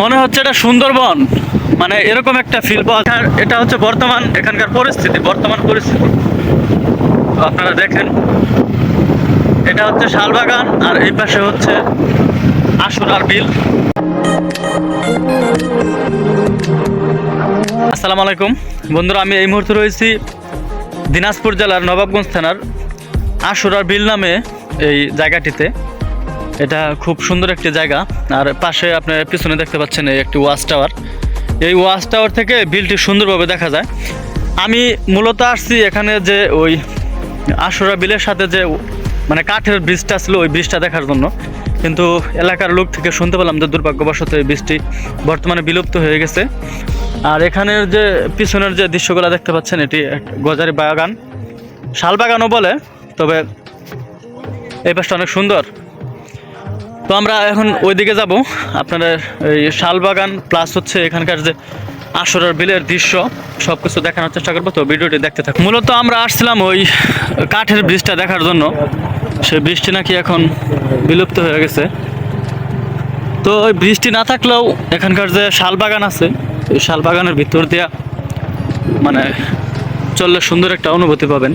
মনে হচ্ছে এটা সুন্দরবন। মানে এরকম একটা ফিল এটা হচ্ছে বর্তমান এখানকার পরিস্থিতি, বর্তমান পরিস্থিতি। আপনারা দেখেন, এটা হচ্ছে শালবাগান আর এই পাশে হচ্ছে আশুরার বিল। আসসালামু আলাইকুম। বন্ধুরা, আমি এই মুহূর্তে রয়েছি দিনাজপুর জেলার নবাবগঞ্জ থানার আশুরার বিল নামে এই জায়গাটিতে। এটা খুব সুন্দর একটি জায়গা। আর পাশে আপনার পিছনে দেখতে পাচ্ছেন এই একটি ওয়াচ টাওয়ার। এই ওয়াচ টাওয়ার থেকে বিলটি সুন্দরভাবে দেখা যায়। আমি মূলত আসছি এখানে যে ওই আশুরা বিলের সাথে যে মানে কাঠের ব্রিজটা ছিল, ওই ব্রিজটা দেখার জন্য। কিন্তু এলাকার লোক থেকে শুনতে পেলাম যে দুর্ভাগ্যবশত এই ব্রিজটি বর্তমানে বিলুপ্ত হয়ে গেছে। আর এখানের যে পিছনের যে দৃশ্যগুলো দেখতে পাচ্ছেন, এটি গজারি বাগান। শাল বাগানও বলে, তবে এই পাশটা অনেক সুন্দর। তো আমরা এখন ওইদিকে যাব। আপনাদের এই শালবাগান প্লাস হচ্ছে এখানকার যে আসরের বিলের দৃশ্য সব কিছু দেখানোর চেষ্টা করব। তো ভিডিওটি দেখতে থাকুন। মূলত আমরা আসছিলাম ওই কাঠের ব্রিজটা দেখার জন্য। সে ব্রিজটি নাকি এখন বিলুপ্ত হয়ে গেছে। তো ওই বৃষ্টি না থাকলেও এখানকার যে শালবাগান আছে ওই শালবাগানের ভিতর দিয়া মানে চললে সুন্দর একটা অনুভূতি পাবেন।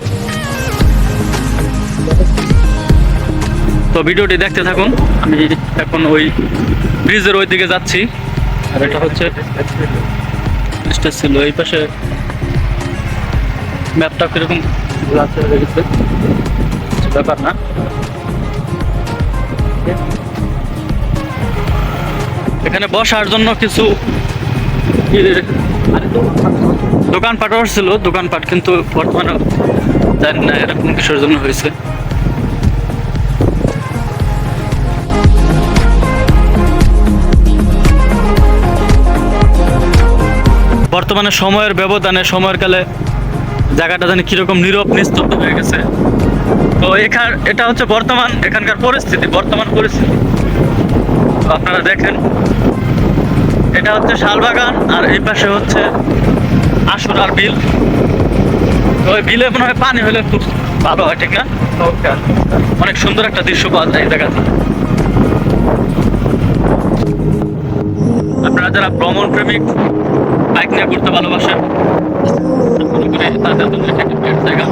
তো ভিডিওটি দেখতে থাকুন। আমি এখন ওই ব্রিজের ওই দিকে যাচ্ছি। আর এটা হচ্ছে ব্রিজটা ছিল এই পাশে ম্যাপটা কীরকম? ব্যাপার না। এখানে বসার জন্য কিছু দোকানপাট ছিল দোকানপাট কিন্তু বর্তমানে জানি না এরকম কিসের জন্য হয়েছে। বর্তমানে সময়ের ব্যবধানে সময়ের কালে জায়গাটা জানি কীরকম নীরব নিস্তব্ধ হয়ে গেছে। তো এখান এটা হচ্ছে বর্তমান এখানকার পরিস্থিতি বর্তমান পরিস্থিতি। আপনারা দেখেন এটা হচ্ছে শালবাগান আর এই পাশে হচ্ছে আশুরার বিল। তো ওই বিলে মনে হয় পানি হলে খুব ভালো হয় ঠিক না? অনেক সুন্দর একটা দৃশ্য পাওয়া যায় এই জায়গাতে। আপনারা যারা ভ্রমণ প্রেমিক বাইক নিয়ে ঘুরতে ভালোবাসেন। মনে করে তাদের জন্য একটি great জায়গা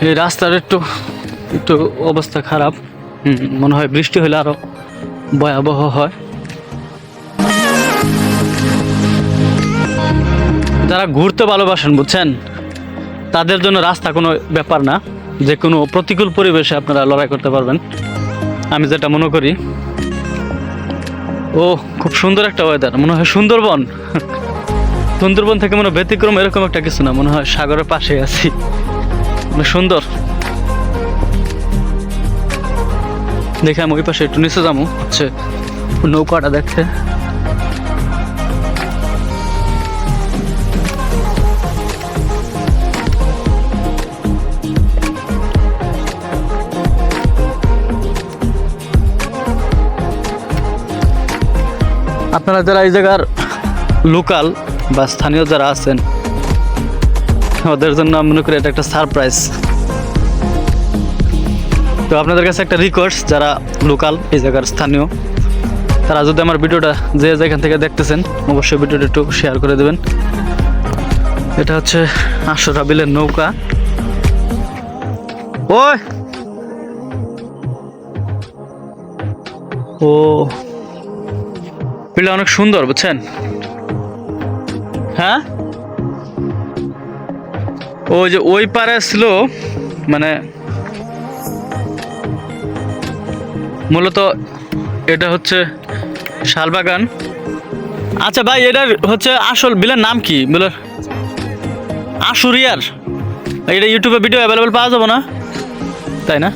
এই রাস্তার একটু একটু অবস্থা খারাপ। মনে হয় বৃষ্টি হলে আরও ভয়াবহ হয়। যারা ঘুরতে ভালোবাসেন, বুঝছেন? তাদের জন্য রাস্তা কোনো ব্যাপার না। যে কোনো প্রতিকূল পরিবেশে আপনারা লড়াই করতে পারবেন। আমি যেটা মনে করি, ও, খুব সুন্দর একটা ওয়েদার মনে হয় সুন্দরবন। সুন্দরবন থেকে মনে ব্যতিক্রম, এরকম একটা কিছু না, মনে হয় সাগরের পাশে আছি। অনেক সুন্দর। দেখে আমি ওই পাশে একটু নিচে যাব, হচ্ছে নৌকাটা দেখতে। আপনারা যারা এই জায়গার লোকাল বা স্থানীয় যারা আছেন, ওদের জন্য আমি মনে করি এটা একটা সারপ্রাইজ। তো আপনাদের কাছে একটা রিকোয়েস্ট যারা লোকাল, এই জায়গার স্থানীয়, তারা যদি আমার ভিডিওটা যে যেখান থেকে দেখতেছেন, অবশ্যই ভিডিওটা একটু শেয়ার করে দেবেন। এটা হচ্ছে আশরা বিলের নৌকা। ওই! ও! বিলটা অনেক সুন্দর, বুঝছেন? হ্যাঁ? ওই যে ওই পারে ছিল মানে মূলত এটা হচ্ছে শালবাগান। আচ্ছা ভাই, এটার হচ্ছে আসল বিলের নাম কি? বিলের আশুরিয়ার। এটা ইউটিউবে ভিডিও অ্যাভেলেবল পাওয়া যাবে না? তাই না?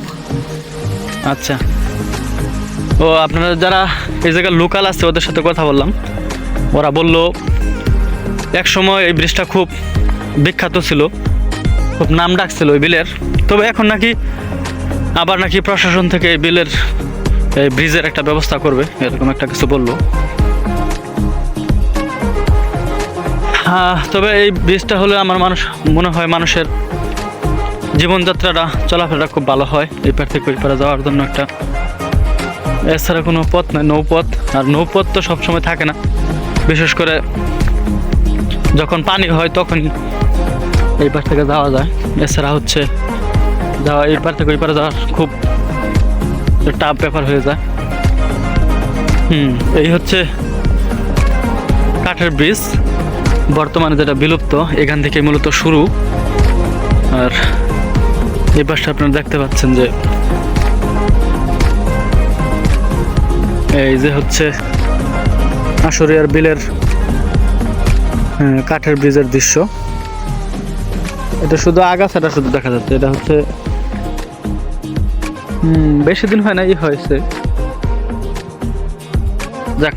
আচ্ছা। ও, আপনারা যারা এই জায়গায় লোকাল আছে, ওদের সাথে কথা বললাম। ওরা বলল এক সময় এই ব্রিজটা খুব বিখ্যাত ছিল, খুব নাম ডাকছিল ওই বিলের। তবে এখন নাকি আবার নাকি প্রশাসন থেকে এই বিলের, এই ব্রিজের একটা ব্যবস্থা করবে, এরকম একটা কিছু বলল। তবে এই ব্রিজটা হলে আমার মানুষ, মনে হয় মানুষের জীবনযাত্রাটা চলাফেরা খুব ভালো হয়, এই পার থেকে ওই পারে যাওয়ার জন্য একটা। এছাড়া কোনো পথ নয় নৌপথ, আর নৌপথ তো সবসময় থাকে না। বিশেষ করে যখন পানি হয় তখনই এই পার থেকে যাওয়া যায়। এছাড়া হচ্ছে যাওয়া, এই পার থেকে ওই যাওয়ার খুব টাফ ব্যাপার হয়ে যায়। হুম, এই হচ্ছে কাঠের ব্রিজ বর্তমানে যেটা বিলুপ্ত, এখান থেকে মূলত শুরু। আর এই পাশটা আপনারা দেখতে পাচ্ছেন যে এই যে হচ্ছে আশুরিয়ার বিলের কাঠের ব্রিজের দৃশ্য। এটা শুধু আগাছাটা শুধু দেখা যাচ্ছে, এটা হচ্ছে, হম, বেশি দিন হয় না ই হয়েছে। যাক